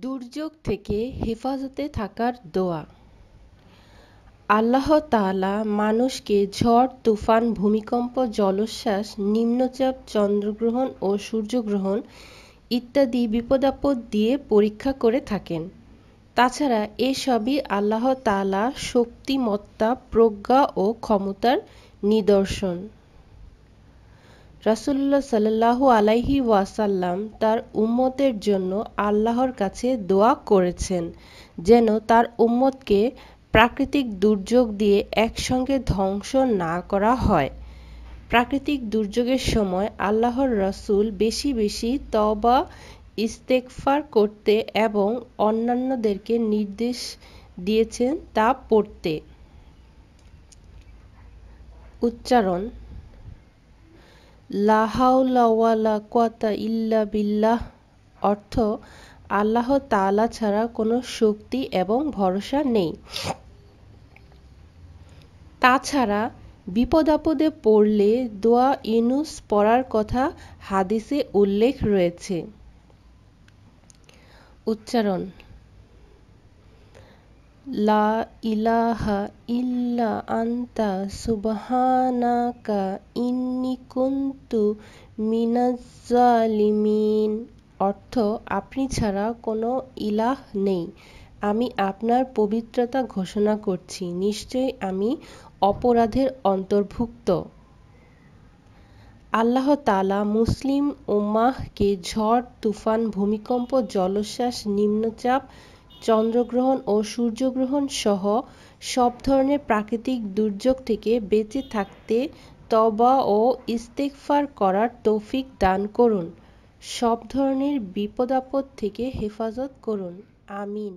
দুর্যোগ থেকে হেফাজতে থাকার দোয়া। আল্লাহ তাআলা মানুষকে ঝড়, তুফান, ভূমিকম্প, জলোচ্ছ্বাস, নিম্নচাপ, চন্দ্রগ্রহণ ও সূর্যগ্রহণ ইত্যাদি বিপদাপদ দিয়ে পরীক্ষা করে থাকেন। তাছাড়া এসবই আল্লাহ তাআলা শক্তিমত্তা, প্রজ্ঞা ও ক্ষমতার নিদর্শন। রাসূলুল্লাহ সাল্লাল্লাহু আলাইহি ওয়াসাল্লাম তার উম্মতের জন্য আল্লাহর কাছে দোয়া করেছেন, যেন তার উম্মতকে প্রাকৃতিক দুর্যোগ দিয়ে একসঙ্গে ধ্বংস না করা হয়। প্রাকৃতিক দুর্যোগের সময় আল্লাহর রসুল বেশি বেশি তওবা, ইস্তেগফার করতে এবং অন্যান্যদেরকে নির্দেশ দিয়েছেন তা পড়তে। উচ্চারণ লা হাওলা ওয়ালা কুওয়াতা ইল্লা বিল্লাহ অর্থ, আল্লাহ তাআলা ছাড়া কোনো শক্তি এবং ভরসা নেই। তাছাড়া বিপদ-আপদে পড়লে দোয়া ইউনুস পড়ার কথা হাদিসে উল্লেখ রয়েছে। উচ্চারণ লা ইলাহা ইল্লা আনতা সুবহানাকা ইন্নী কুনতু মিনাজ জালিমিন। অর্থ, আপনি ছাড়া কোনো ইলাহ নেই। আমি আপনার পবিত্রতা ঘোষণা করছি। নিশ্চয়ই আমি অপরাধের অন্তর্ভুক্ত। আল্লাহ তাআলা মুসলিম উম্মাহকে ঝড়, তুফান, ভূমিকম্প, জলোচ্ছ্বাস, নিম্নচাপ চন্দ্রগ্রহণ ও সূর্যগ্রহণ সহ সব ধরনের প্রাকৃতিক দুর্যোগ থেকে বেঁচে থাকতে তবা ও ইস্তেগফার করার তৌফিক দান করুন। সব ধরনের বিপদ-আপদ থেকে হেফাজত করুন। আমিন।